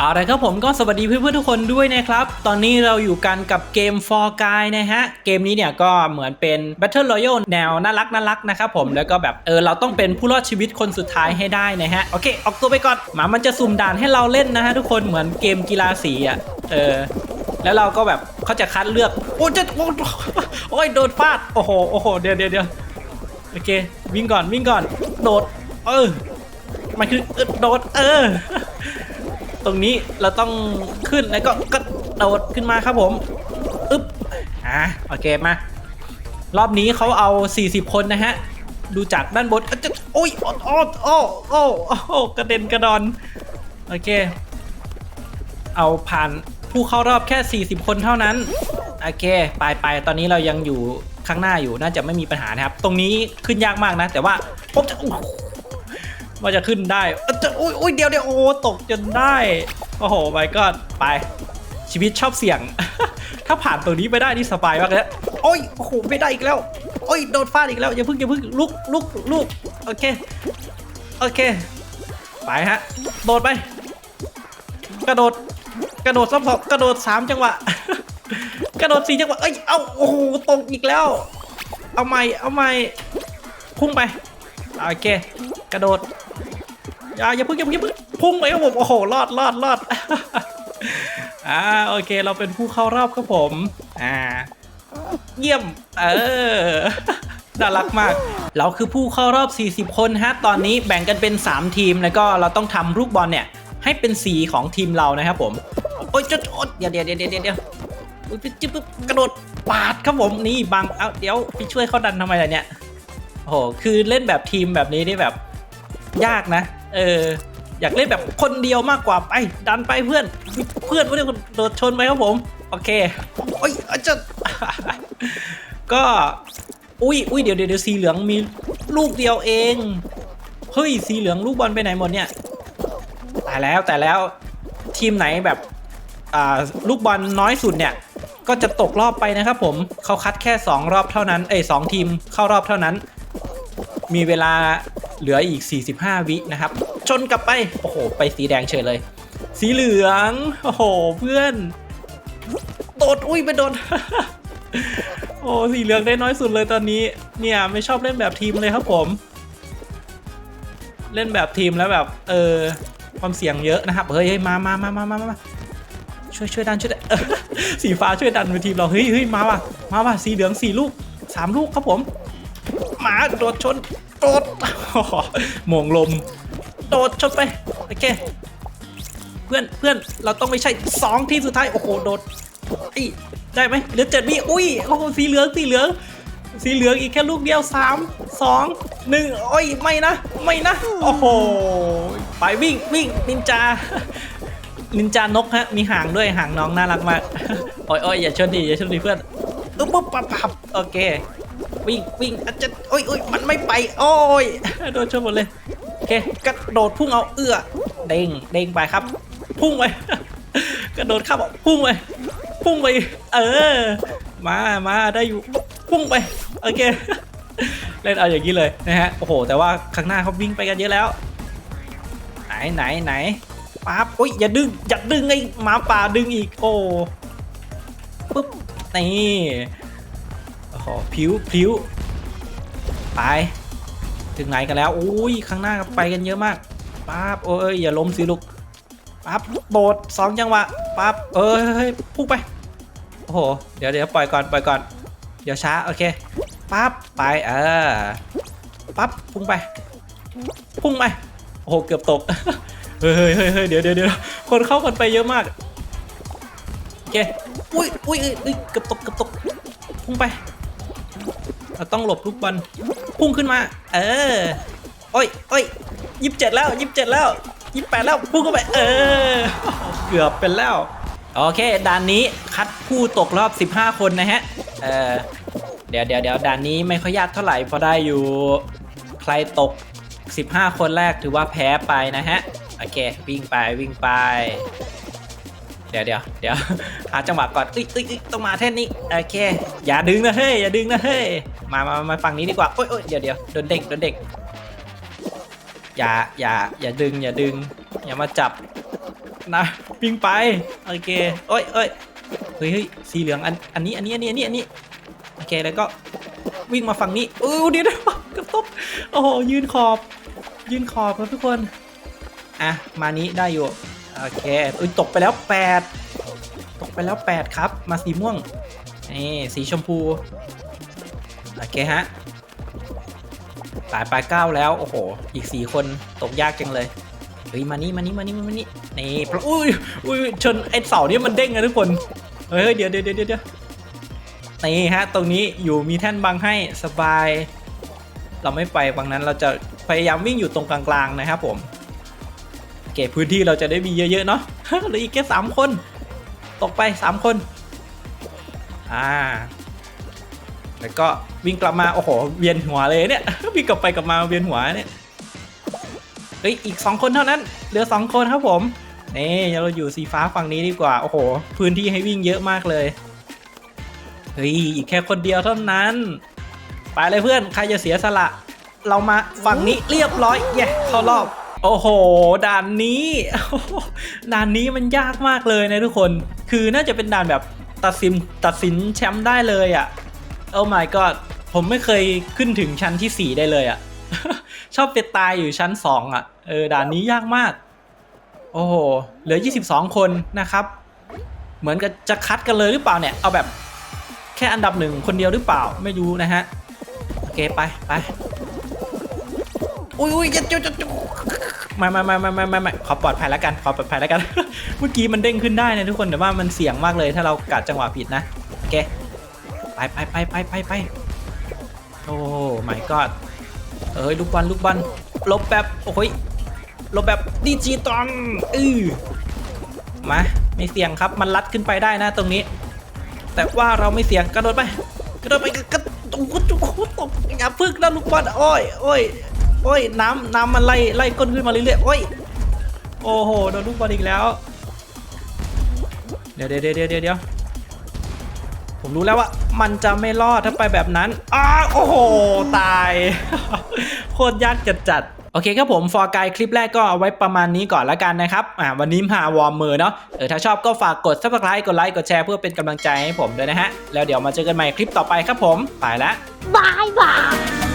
เอาละครับผมก็สวัสดีเพื่อนๆทุกคนด้วยนะครับ ตอนนี้เราอยู่กันกับเกม For Guy นะฮะ เกมนี้เนี่ยก็เหมือนเป็น Battle Royale แนวน่ารักน่ารักนะครับผมแล้วก็แบบเออเราต้องเป็นผู้รอดชีวิตคนสุดท้ายให้ได้นะฮะ โอเค ออกตัวไปก่อนหมามันจะสุ่มด่านให้เราเล่นนะฮะทุกคนเหมือนเกมกีฬาสีอะเออแล้วเราก็แบบเขาจะคัดเลือก โอ้จะโอ้โอ้ยโดนฟาดโอ้โหโอ้โหเดี๋ยวเดี๋ยวเดี๋ยวโอเค วิ่งก่อนวิ่งก่อน โดด เออมันคือเออโดดเออ ตรงนี้เราต้องขึ้นแล้วก็กระโดดขึ้นมาครับผมอึ๊บอะโอเคมารอบนี้เขาเอา 40 คนนะฮะ ดูจากด้านบนอะจะโอ้ยโอ้โอ้โอ้โอ้โอ้กระเด็นกระดอน โอเค เอาผ่านผู้เข้ารอบแค่ 40 คนเท่านั้น โอเค ไปไปตอนนี้เรายังอยู่ข้างหน้าอยู่น่าจะไม่มีปัญหานะครับ ตรงนี้ขึ้นยากมากนะ แต่ว่าผมจะ ว่าจะขึ้นได้เอ้อจะอุ้ยอุ้ยเดียวเดียวโอ้ตกจนได้ โอ้โหไปก็ไป ชีวิตชอบเสี่ยง ถ้าผ่านตัวนี้ไปได้นี่สบายมากเลยโอ้ยโอ้โหไม่ได้อีกแล้ว โอ้ยโดนฟาดอีกแล้วอย่าพิ่งอย่าพิ่งลุกลุกลุกโอเคโอเค ไปฮะ โดดไป กระโดด กระโดดซ้ำสองกระโดดสามจังหวะ กระโดดสี่จังหวะ เอ้ย เอ้า โอ้โห ตกอีกแล้ว เอาใหม่ เอาใหม่ พุ่งไป โอเค กระโดด อย่าอย่าเพิ่งอย่าเพิ่งอย่าเพิ่งพุ่งไปครับผมโอ้โหรอดรอดรอดอ่าโอเค เราเป็นผู้เข้ารอบครับผมอ่าเยี่ยม เออน่ารักมาก เราคือผู้เข้ารอบ 40 คนฮะ ตอนนี้แบ่งกันเป็น 3 ทีม แล้วก็เราต้องทำลูกบอลเนี่ย ให้เป็นสีของทีมเรานะครับผม โอ้ยจดโอ๊ยเดี๋ยวเดี๋ยวเดี๋ยวเดี๋ยวเดี๋ยวอุ๊ยปึ๊บจิ๊บปึ๊บกระโดดปาดครับผม นี่บังเอาเดี๋ยวไปช่วยเขาดันทำไมล่ะเนี่ย โอ้โห คือเล่นแบบทีมแบบนี้นี่แบบ ยากนะ เออ อยากเล่นแบบคนเดียวมากกว่าไป ดันไปเพื่อน เพื่อนไม่ได้คนโดดชนไปครับผม โอเคโอ้ยอาจจะก็ อุ้ยอุ้ยเดี๋ยวเดี๋ยวเดี๋ยวสีเหลืองมีลูกเดียวเอง เฮ้ย สีเหลืองลูกบอลไปไหนหมดเนี่ย ตายแล้วแต่แล้วทีมไหนแบบอ่าลูกบอลน้อยสุดเนี่ย ก็จะตกรอบไปนะครับผมเขาคัดแค่ 2 รอบเท่านั้น เอ้ยสองทีมเข้ารอบเท่านั้น มีเวลาเหลืออีก 45 วินะครับ ชนกลับไป โอ้โห ไปสีแดงเฉยเลย สีเหลือง โอ้โห เพื่อน โดด อุ้ยไปโดน โอ้สีเหลืองได้น้อยสุดเลยตอนนี้ เนี่ยไม่ชอบเล่นแบบทีมเลยครับผม เล่นแบบทีมแล้วแบบ เออ ความเสี่ยงเยอะนะครับ เฮ้ยมามามามามามาช่วยช่วยดันช่วยดันสีฟ้าช่วยดันไปทีมเรา เฮ้ยเฮ้ยมาว่ะ มาว่ะ สีเหลืองสี่ลูกสามลูกครับผม มาโดดชนโดดโหมงลม โดดชนไปโอเคเพื่อนเพื่อนเราต้องไม่ใช่สองทีมสุดท้ายโอ้โหโดดอีได้ไหมเหลือเจ็ดวิอุ้ยโอ้โหสีเหลืองสีเหลืองสีเหลืองอีกแค่ลูกเดียวสามสองหนึ่งโอ้ยไม่นะไม่นะโอ้โหไปวิ่งวิ่งนินจานินจานกฮะมีหางด้วยหางน้องน่ารักมากโอ้ยโอ้ยอย่าชนดิอย่าชนดิเพื่อนอุ๊บปุ๊บปับปับโอเควิ่งวิ่งอาจจะโอ้ยโอ้ยมันไม่ไป โอ้ยโดนชนหมดเลย เคกระโดดพุ่งเอาเอื้อเด้งเด้งไปครับ พุ่งไปกระโดดข้ามพุ่งไปพุ่งไป เออ มามาได้อยู่พุ่งไปโอเคเล่นเอาอย่างนี้เลยนะฮะโอ้โห แต่ว่าข้างหน้าเขาวิ่งไปกันเยอะแล้ว ไหนไหนไหนปั๊บอุ้ยอย่าดึงอย่าดึงไอ้หมาป่าดึงอีกโอ้ปุ๊บนี่โอ้โหผิวผิวไป ถึงไหนกันแล้วอุ้ยข้างหน้าไปกันเยอะมากปั๊บโอ้ยอย่าล้มสิลูกปั๊บโบดสองจังหวะปั๊บเอ้ยพุ่งไปโอ้โหเดี๋ยวเดี๋ยวปล่อยก่อนปล่อยก่อนเดี๋ยวช้าโอเคปั๊บไปเออปั๊บพุ่งไป พุ่งไปโอ้โหเกือบตกเฮ้ยเฮ้ยเฮ้ยเฮ้ยเดี๋ยวเดี๋ยวเดี๋ยวคนเข้ากันไปเยอะมากโอเคอุ้ยอุ้ยอุ้ยเกือบตกเกือบตกพุ่งไป เราต้องหลบลูกบอลพุ่งขึ้นมา เออโอ้ยโอ้ยยี่สิบเจ็ดแล้วยี่สิบเจ็ดแล้วยี่สิบแปดแล้วพุ่งเข้าไป เออ เกือบเป็นแล้ว โอเคด่านนี้คัดผู้ตกรอบ 15 คนนะฮะ เออเดี๋ยวเดี๋ยวเดี๋ยวด่านนี้ไม่ค่อยยากเท่าไหร่พราะได้อยู่ใครตก 15 คนแรกถือว่าแพ้ไปนะฮะ โอเค วิ่งไปวิ่งไป เดี๋ยวเดี๋ยวเดี๋ยวหาจังหวะก่อน อึ้ยอึ้ยอึ้ยต้องมาแท่นี้ โอเค อย่าดึงนะเฮ้ย อย่าดึงนะเฮ้ย มามามาฝั่งนี้ดีกว่าโอ้ยโอ้ยเดี๋ยวเดี๋ยวโดนเด็กโดนเด็กอย่าอย่าอย่าดึงอย่าดึง อย่ามาจับนะวิ่งไปโอเคโอ้ยเอ้ยเฮ้ยเฮ้ยสีเหลืองอันอันนี้อันนี้อันนี้อันนี้อันนี้โอเคแล้วก็วิ่งมาฝั่งนี้เออเดี๋ยวกับตบโอ้โหยืนขอบ ยืนขอบครับทุกคนอะมานี้ได้อยู่โอเคอุ้ยตกไปแล้วแปดตกไปแล้วแปดครับ มาสีม่วงนี่สีชมพู โอเคฮะปลายปลายเก้าแล้ว โอ้โห อีกสี่คนตกยากจังเลย เฮ้ย มานี่ มานี่ มานี่ มานี่ นี่เพราะอุ้ยอุ้ยชนไอ้เสาเนี่ยมันเด้งนะทุกคน เฮ้ย เดี๋ยวเดี๋ยวเดี๋ยวเดี๋ยวนี่ฮะ ตรงนี้อยู่มีแท่นบังให้สบาย เราไม่ไปฝั่งนั้นเราจะพยายามวิ่งอยู่ตรงกลางๆนะครับผมเก็บพื้นที่เราจะได้มีเยอะๆเนาะเหลืออีกแค่สามคน ตกไปสามคน อ่า แล้วก็วิ่งกลับมา โอ้โห เวียนหัวเลยเนี่ย วิ่งกลับไปกลับมาเวียนหัวเนี่ยเฮ้ยอีก 2 คนเท่านั้น เหลือ 2 คนครับผม นี่เราอยู่สีฟ้าฝั่งนี้ดีกว่า โอ้โห พื้นที่ให้วิ่งเยอะมากเลย เฮ้ย อีกแค่คนเดียวเท่านั้น ไปเลยเพื่อน ใครจะเสียสละ เรามาฝั่งนี้เรียบร้อยเย้เข้ารอบ โอ้โห ด่านนี้ ด่านนี้มันยากมากเลยนะทุกคน คือน่าจะเป็นด่านแบบตัดสินตัดสินแชมป์ได้เลยอะ่ะ โอ้ my god ผมไม่เคยขึ้นถึงชั้นที่4ได้เลยอะ่ะ ชอบไปตายอยู่ชั้น2อะ เออ ด่านนี้ยากมาก โอ้โห เหลือ 22 คนนะครับ เหมือนกับจะคัดกันเลยหรือเปล่าเนี่ย เอาแบบแค่อันดับหนึ่งคนเดียวหรือเปล่า ไม่รู้นะฮะ โอเค ไปไปอุ้ยอุ้ยจะจะจะจะไม่ไม่ไม่ไม่ไม่ไม่ไม่ขอปลอดภัยแล้วกัน ขอปลอดภัยแล้วกัน เมื่อกี้มันเด้งขึ้นได้นะทุกคน แต่ว่ามันเสี่ยงมากเลยถ้าเรากัดจังหวะผิดนะ โอเค ไปไปไปไปไปไปโอ้ my god เอ้ยลูกบอลลูกบอลลบแบบโอ้ยลบแบบดิจิตอลอือมาไม่เสี่ยงครับมันลัดขึ้นไปได้นะตรงนี้ แต่ว่าเราไม่เสี่ยงกระโดดไปกระโดดไปกระโดดจุกตกอย่าพึ่งนะลูกบอลโอ้ยโอ้ยโอ้ยน้ำน้ำมันไล่ไล่ก้นขึ้นมาเรื่อยๆโอ้ยโอ้โหโดนลูกบอลอีกแล้ว เดี๋ยวเดี๋ยวเดี๋ยวเดี๋ยว ผมรู้แล้วว่ามันจะไม่รอดถ้าไปแบบนั้นอ้าวโอ้โห ตาย โคตรยากจัดจัดโอเคครับผมฟอร์กายคลิปแรกก็เอาไว้ประมาณนี้ก่อนละกันนะครับอ่าวันนี้มาวอร์มมือเนาะเออถ้าชอบก็ฝากกด subscribe กดไลค์กดแชร์เพื่อเป็นกำลังใจให้ผมด้วยนะฮะ แล้วเดี๋ยวมาเจอกันใหม่คลิปต่อไปครับผม ไปละบายบาย